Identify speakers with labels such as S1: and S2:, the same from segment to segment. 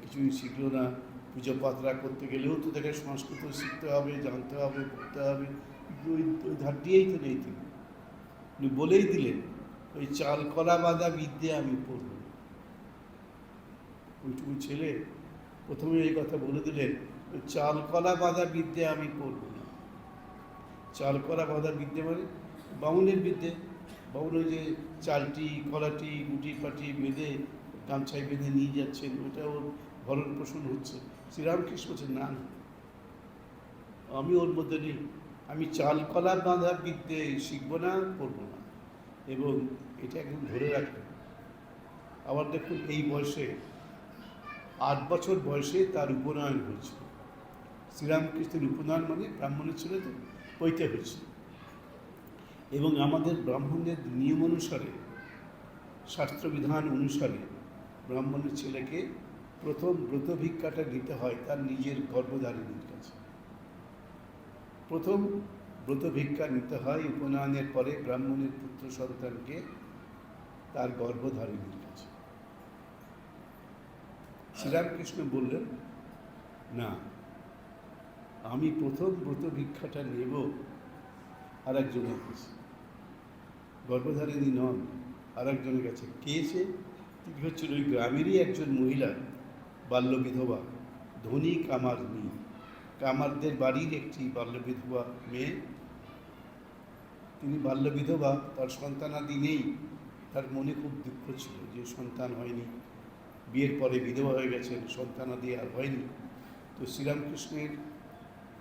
S1: কিছুই শিখলো না। পুজো পাতরা করতে গেলেও তো তাকে সংস্কৃত শিখতে হবে, জানতে হবে, পড়তে হবে। ওই ধার দিয়েই তো নেই তিনি। উনি বলেই দিলেন, ওই চাল, কলা বাঁধা বিদ্যে আমি পড়ব। ওইটুকু ছেলে প্রথমে এই কথা বলে দিলেন, ওই চাল, কলা বাঁধা বিদ্যে আমি পড়ব না। চাল, কলা বাঁধা বিদ্যে মানে বাউনের বিদ্যে। বাউন ওই যে চালটি, কলাটি, গুটি, পাটি বেঁধে গামছায় বেঁধে নিয়ে যাচ্ছেন ওটা ওর ভরণ পোষণ হচ্ছে। শ্রীরামকৃষ্ণ বলছেন, না আমি ওর মধ্যে নেই। আমি চাল কলা বাঁধা বিদ্যে শিখব না, করব না। এবং এটা একদম ধরে রাখবেন। আবার দেখুন, এই বয়সে, আট বছর বয়সে তার উপনয়ন হয়েছিল। শ্রীরামকৃষ্ণের উপনয়ন মানে ব্রাহ্মণের ছেলে তো পৈতে হয়েছে এবং আমাদের ব্রাহ্মণদের নিয়ম অনুসারে, শাস্ত্রবিধান অনুসারে ব্রাহ্মণের ছেলেকে প্রথম ব্রত ভিক্ষাটা নিতে হয়, তার নিজের গর্ভধারিণীর কাছে। প্রথম ব্রত ভিক্ষা নিতে হয়, উপনয়নের পরে ব্রাহ্মণের পুত্র সন্তানকে তার গর্ভধারিণীর কাছে। শ্রীরামকৃষ্ণ বললেন, না, আমি প্রথম ব্রত ভিক্ষাটা নেব আর একজনের কাছে। গর্ভধারিণী নন আর একজনের কাছে। কে সে? তিনি হচ্ছেন ওই গ্রামেরই একজন মহিলা, বাল্য বিধবা, ধনী কামার মেয়ে। কামারদের বাড়ির একটি বাল্য বিধবা মেয়ে। তিনি বাল্য বিধবা, তার সন্তানাদি নেই। তার মনে খুব দুঃখ ছিল যে সন্তান হয়নি। বিয়ের পরে বিধবা হয়ে গেছেন, সন্তানাদি আর হয়নি। তো শ্রীরামকৃষ্ণের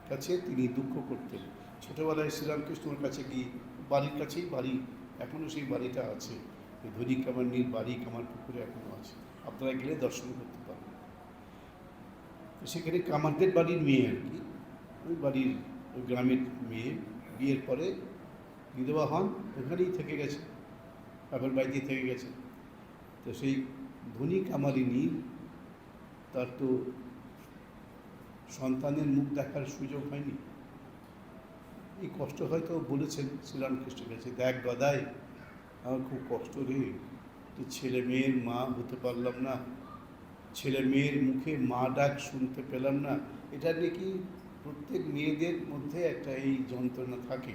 S1: কাছে তিনি দুঃখ করতেন। ছোটোবেলায় শ্রীরামকৃষ্ণর কাছে কি বাড়ির কাছেই বাড়ি? এখনও সেই বাড়িটা আছে। এই ধনী নীল, বাড়ি কামার পুকুরে এখনও আছে। আপনারা গেলে দর্শন করতে পারবেন। সেখানে কামারদের বাড়ির মেয়ে আর কি। ওই বাড়ির, ওই গ্রামের মেয়ে। বিয়ের পরে বিধবা হন, ওখানেই থেকে গেছে। বাপের বাড়িতেই থেকে গেছে। তো সেই ধনী কামারিনী তার তো সন্তানের মুখ দেখার সুযোগ হয়নি। এই কষ্ট হয়তো বলেছেন শ্রীরামকৃষ্ণের কাছে। দেখ গদাই আমার খুব কষ্ট রে। তো ছেলে মেয়ের মা হতে পারলাম না। ছেলে মেয়ের মুখে মা ডাক শুনতে পেলাম না। এটা নাকি প্রত্যেক মেয়েদের মধ্যে একটা এই যন্ত্রণা থাকে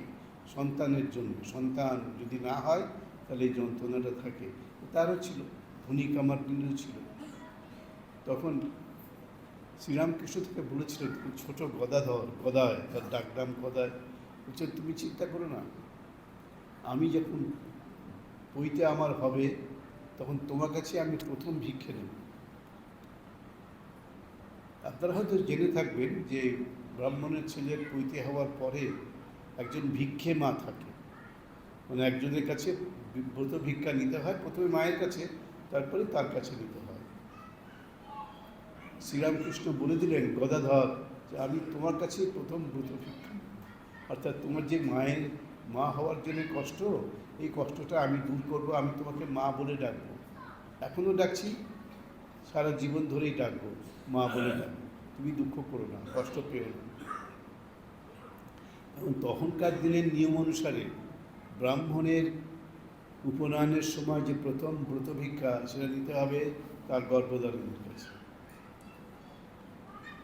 S1: সন্তানের জন্য। সন্তান যদি না হয়, তাহলে এই যন্ত্রণাটা থাকে। তারও ছিল, ধনী কামার দিনও ছিল। তখন শ্রীরামকৃষ্ণ থেকে বলেছিলেন ছোট গদাধর গদায়, তার ডাকনাম গদায়। বলছে, তুমি চিন্তা করো না। আমি যখন বইতে আমার হবে, তখন তোমার কাছে আমি প্রথম ভিক্ষে নেব। আপনারা হয়তো জেনে থাকবেন যে ব্রাহ্মণের ছেলের পৈতে হওয়ার পরে একজন ভিক্ষে মা থাকে। মানে একজনের কাছে ব্রত ভিক্ষা নিতে হয়, প্রথমে মায়ের কাছে, তারপরে তার কাছে নিতে হয়। শ্রীরামকৃষ্ণ বলে দিলেন, গদাধর, যে আমি তোমার কাছে প্রথম ব্রত ভিক্ষা অর্থাৎ তোমার যে মায়ের মা হওয়ার জন্য কষ্ট, এই কষ্টটা আমি দূর করব, আমি তোমাকে মা বলে ডাকবো। এখনও ডাকছি, সারা জীবন ধরেই ডাকবো, মা বলে ডাকবো। তুমি দুঃখ করো না, কষ্ট পেও না। এবং তখনকার দিনের নিয়ম অনুসারে ব্রাহ্মণের উপনয়নের সময় যে প্রথম ব্রত ভিক্ষা সেটা নিতে হবে, তার গর্ভধারণের কাছে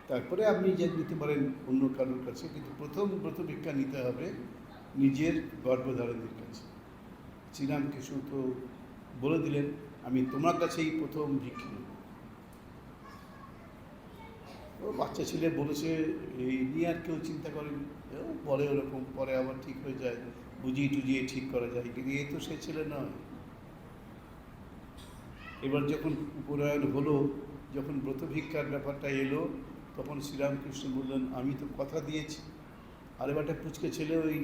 S1: তারপরে আপনি যে নিতে পারেন অন্য কারোর কাছে, কিন্তু প্রথম ব্রত ভিক্ষা নিতে হবে নিজের গর্ভধারণের কাছে। শ্রীরামকৃষ্ণ তো বলে দিলেন, আমি তোমার কাছেই প্রথম ভিক্ষা নেব। ও বাচ্চা ছেলে বলেছে, এই নিয়ে আর কেউ চিন্তা করেনি। পরে ওরকম, পরে আবার ঠিক হয়ে যায়, বুঝিয়ে টুজিয়ে ঠিক করা যায়, কিন্তু এ তো সে ছেলে নয়। এবার যখন উপনয়ন হলো, যখন ব্রত ভিক্ষার ব্যাপারটা এলো, তখন শ্রীরামকৃষ্ণ বললেন, আমি তো কথা দিয়েছি। আর এবার একটা পুচকে ছেলে, ওই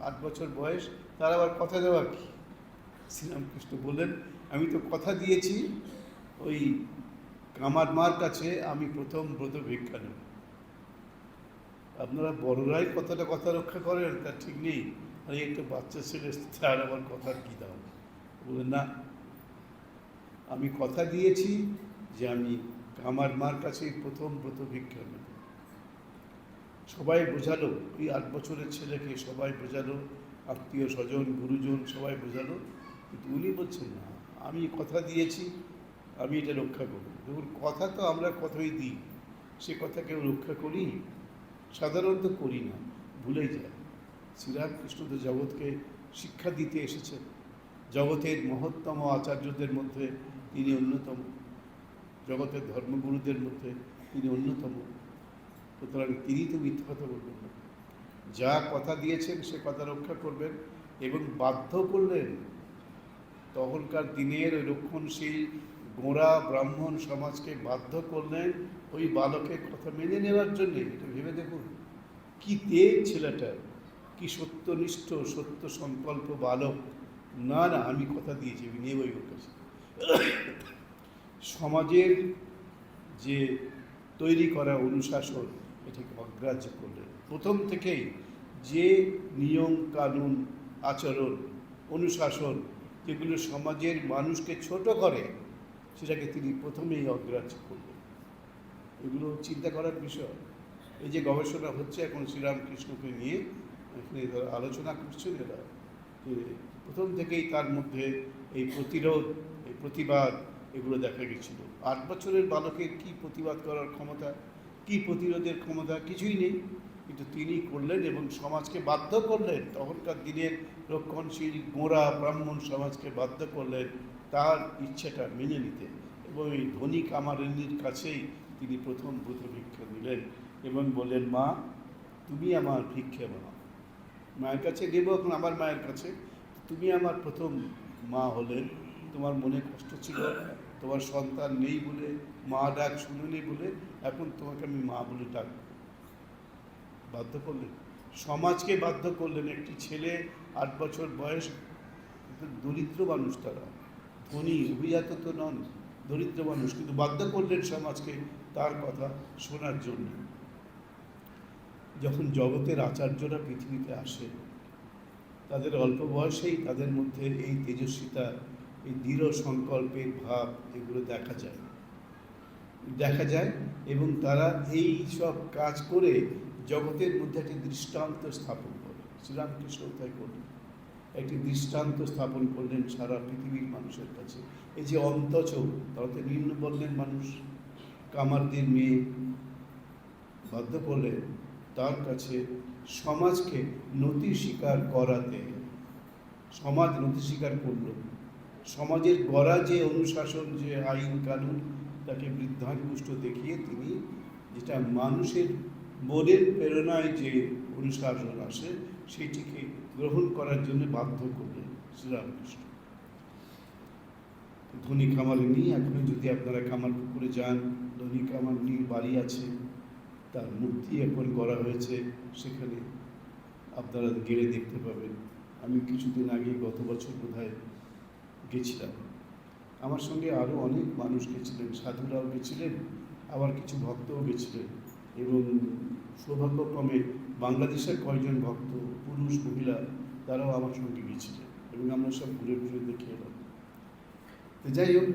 S1: আট বছর বয়স, তার আবার কথা দেওয়া কি? শ্রীরামকৃষ্ণ বললেন, আমি তো কথা দিয়েছি, ওই কামার মার কাছে আমি প্রথম ব্রত ভিক্ষা নেব। আপনারা বড়রাই কথাটা, কথা রক্ষা করেন তা ঠিক নেই। আর একটা বাচ্চা ছেলে, তার আবার কথার কী দাম? বললেন, না, আমি কথা দিয়েছি যে আমি কামার মার কাছে প্রথম ব্রত ভিক্ষা নেব। সবাই বোঝালো ওই আট বছরের ছেলেকে সবাই বোঝালো, আত্মীয় স্বজন, গুরুজন সবাই বোঝালো, কিন্তু উনি বলছেন না, আমি কথা দিয়েছি, আমি এটা রক্ষা করব। দেখুন, কথা তো আমরা কথাই দিই, সে কথা কেউ রক্ষা করি, সাধারণত করি না, ভুলেই যায়। শ্রীরামকৃষ্ণ তো জগৎকে শিক্ষা দিতে এসেছেন, জগতের মহত্তম আচার্যদের মধ্যে তিনি অন্যতম, জগতের ধর্মগুরুদের মধ্যে তিনি অন্যতম। সুতরাং তিনি তো মিথ্যা কথা বলবেন না। যা কথা দিয়েছেন, সে কথা রক্ষা করবেন এবং বাধ্য করলেন তখনকার দিনের রক্ষণশীল গোঁড়া ব্রাহ্মণ সমাজকে বাধ্য করলেন ওই বালকের কথা মেনে নেওয়ার জন্যে। এটা ভেবে দেখুন, কি তেজ ছেলেটা, কি সত্যনিষ্ঠ, সত্য সংকল্প বালক। না না, আমি কথা দিয়েছি, আমি নেবই ওর কাছে। সমাজের যে তৈরি করা অনুশাসন এটাকে অগ্রাহ্য করলেন প্রথম থেকেই যে নিয়ম কানুন, আচরণ, অনুশাসন যেগুলো সমাজের মানুষকে ছোট করে, সেটাকে তিনি প্রথমেই অগ্রাহ্য করলেন। এগুলো চিন্তা করার বিষয়। এই যে গবেষণা হচ্ছে, এখন শ্রীরামকৃষ্ণকে নিয়ে এখানে আলোচনা করছেন এরা। যে প্রথম থেকেই তার মধ্যে এই প্রতিরোধ, এই প্রতিবাদ এগুলো দেখা গেছিল। আট বছরের বালকের কি প্রতিবাদ করার ক্ষমতা? কি প্রতিরোধের ক্ষমতা কিছুই নেই। কিন্তু তিনি করলেন এবং সমাজকে বাধ্য করলেন, তখনকার দিনের রক্ষণশীল গোঁড়া ব্রাহ্মণ সমাজকে বাধ্য করলেন তার ইচ্ছেটা মেনে নিতে এবং এই ধনী কামারিনীর কাছেই তিনি প্রথম ব্রত ভিক্ষা দিলেন এবং বললেন, মা, তুমি আমার ভিক্ষে মা মায়ের কাছে দেবো এখন আমার মায়ের কাছে। তুমি আমার প্রথম মা হলেন তোমার মনে কষ্ট ছিল তোমার সন্তান নেই বলে, মা ডাক শুনুনি বলে, এখন তোমাকে আমি মা বলে ডাক বাধ্য করলেন সমাজকে বাধ্য করলেন একটি ছেলে, আট বছর বয়স দরিদ্র মানুষ তারা। ধনী, অভিজাত তো নন, দরিদ্র মানুষ, কিন্তু বাধ্য করলেন সমাজকে তার কথা শোনার জন্য। যখন জগতের আচার্যরা পৃথিবীতে আসে, তাদের অল্প বয়সেই তাদের মধ্যে এই তেজস্বিতা এই দৃঢ় সংকল্পের ভাব এগুলো দেখা যায়। দেখা যায় এবং তারা এই সব কাজ করে জগতের মধ্যে একটি দৃষ্টান্ত স্থাপন করে। শ্রীরামকৃষ্ণ তাই করলেন। একটি দৃষ্টান্ত স্থাপন করলেন সারা পৃথিবীর মানুষের কাছে। এই যে অন্তচ তাতে নিম্ন বললেন মানুষ। কামারদের মেয়ে বাধ্য করলেন তার কাছে সমাজকে নতি স্বীকার করাতে, সমাজ নতি স্বীকার করল। সমাজের গড়া যে অনুশাসন, যে আইন কানুন, তাকে বৃদ্ধাঙ্গুষ্ট দেখিয়ে তিনি যেটা মানুষের মনের প্রেরণায় যে অনুশাসন আসে, সেটিকে গ্রহণ করার জন্য বাধ্য করলেন শ্রীরামকৃষ্ণ। ধনী কামালিনী এখনও যদি আপনারা কামাল পুকুরে যান, ধনী কামালিনীর বাড়ি আছে, তার মূর্তি এখন করা হয়েছে, সেখানে আপনারা গেলে দেখতে পাবেন। আমি কিছুদিন আগে গত বছর বোধহয় গেছিলাম। আমার সঙ্গে আরও অনেক মানুষ গেছিলেন, সাধুরাও গেছিলেন, আবার কিছু ভক্তও গেছিলেন এবং সৌভাগ্যক্রমে বাংলাদেশের কয়েকজন ভক্ত, পুরুষ, মহিলা, তারাও আমার সঙ্গে গেছিলেন এবং আমরা সব ঘুরে ঘুরে দেখে এলাম। তো যাই হোক